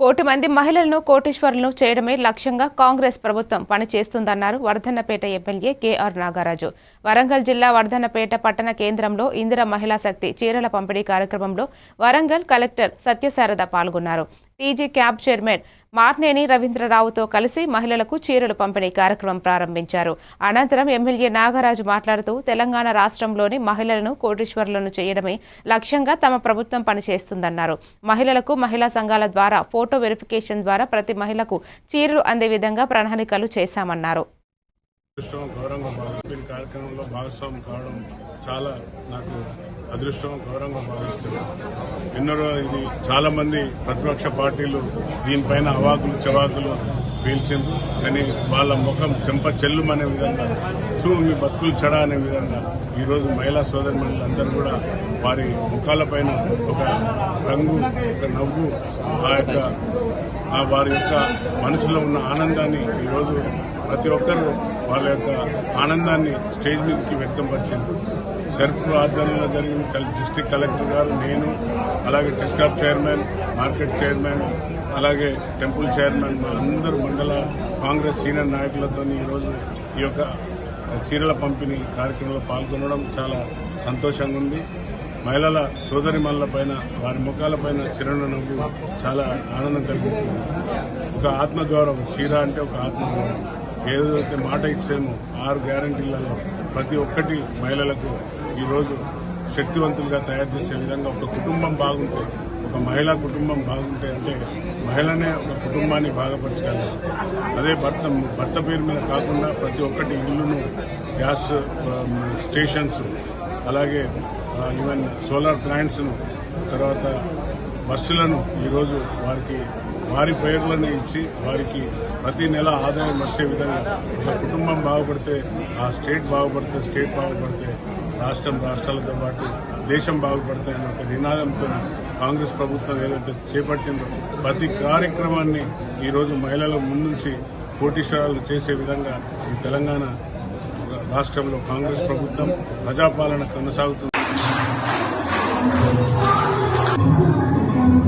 కోటి మంది మహిళలను కోటీశ్వరులను చేయడమే లక్ష్యంగా కాంగ్రెస్ ప్రభుత్వం పనిచేస్తుందన్నారు వర్ధన్నపేట ఎమ్మెల్యే కేఆర్ నాగరాజు. వరంగల్ జిల్లా వర్ధన్నపేట పట్టణ కేంద్రంలో ఇందిర మహిళా శక్తి చీరల పంపిణీ కార్యక్రమంలో వరంగల్ కలెక్టర్ సత్యశారద పాల్గొన్నారు. టీజీ క్యాబ్ చైర్మన్ మార్నేని రవీంద్రరావుతో కలిసి మహిళలకు చీరలు పంపిణీ కార్యక్రమం ప్రారంభించారు. అనంతరం ఎమ్మెల్యే నాగరాజు మాట్లాడుతూ తెలంగాణ రాష్ట్రంలోని మహిళలను కోటీశ్వరులను చేయడమే లక్ష్యంగా తమ ప్రభుత్వం పనిచేస్తుందన్నారు. మహిళలకు మహిళా సంఘాల ద్వారా ఫోటో వెరిఫికేషన్ ద్వారా ప్రతి మహిళకు చీరలు అందే విధంగా ప్రణాళికలు చేశామన్నారు. అదృష్టం గౌరవంగా భావిస్తూ కార్యక్రమంలో భాగస్వామి కావడం చాలా నాకు అదృష్టం గౌరవంగా భావిస్తున్నాను ఎన్నో ఇది చాలా మంది ప్రతిపక్ష పార్టీలు దీనిపైన అవాకులు చవాకులు పీల్చింది కానీ వాళ్ళ ముఖం చెంప చెల్లుమనే విధంగా చూ మీ బతుకులు చెడ అనే విధంగా ఈరోజు మహిళా సోదరి అందరూ కూడా వారి ముఖాలపైన ఒక రంగు ఒక నవ్వు ఆ యొక్క ఆ వారి యొక్క మనసులో ఉన్న ఆనందాన్ని ఈరోజు ప్రతి ఒక్కరూ వాళ్ళ యొక్క ఆనందాన్ని స్టేజ్ మీదకి వ్యక్తంపరిచింది సెర్ప్ ఆధ్వర్యంలో జరిగిన డిస్టిక్ కలెక్టర్ గారు నేను అలాగే టెస్కాప్ చైర్మన్ మార్కెట్ చైర్మన్ అలాగే టెంపుల్ చైర్మన్ మా అందరు మండల కాంగ్రెస్ సీనియర్ నాయకులతో ఈరోజు ఈ యొక్క చీరల పంపిణీ కార్యక్రమంలో పాల్గొనడం చాలా సంతోషంగా ఉంది. మహిళల సోదరి పైన వారి ముఖాలపైన చిరునవ్వు చాలా ఆనందం కలిగించింది. ఒక ఆత్మగౌరవం చీర అంటే ఒక ఆత్మగౌరవం. ఏదైతే మాట ఇచ్చామో ఆరు గ్యారంటీలలో ప్రతి ఒక్కటి మహిళలకు ఈరోజు శక్తివంతులుగా తయారు చేసే విధంగా ఒక కుటుంబం బాగుంటే ఒక మహిళా కుటుంబం బాగుంటే అంటే మహిళనే ఒక కుటుంబాన్ని బాగుపరచగలరు. అదే భర్త భర్త పేరు మీద కాకుండా ప్రతి ఒక్కటి ఇల్లును గ్యాస్ స్టేషన్స్ అలాగే ఈవెన్ సోలార్ ప్లాంట్స్ను తర్వాత బస్సులను ఈరోజు వారికి వారి పేర్లను ఇచ్చి వారికి ప్రతి నెల ఆదాయం వచ్చే విధంగా ఒక కుటుంబం బాగుపడితే ఆ స్టేట్ బాగుపడితే స్టేట్ బాగుపడితే రాష్ట్రం రాష్ట్రాలతో పాటు దేశం బాగుపడతాయి అనే ఒక నినాదంతో కాంగ్రెస్ ప్రభుత్వం ఏదైతే చేపట్టిందో ప్రతి కార్యక్రమాన్ని ఈరోజు మహిళల ముందుంచి కోటీశ్వరాలు చేసే విధంగా ఈ తెలంగాణ రాష్ట్రంలో కాంగ్రెస్ ప్రభుత్వం ప్రజాపాలన కొనసాగుతుంది.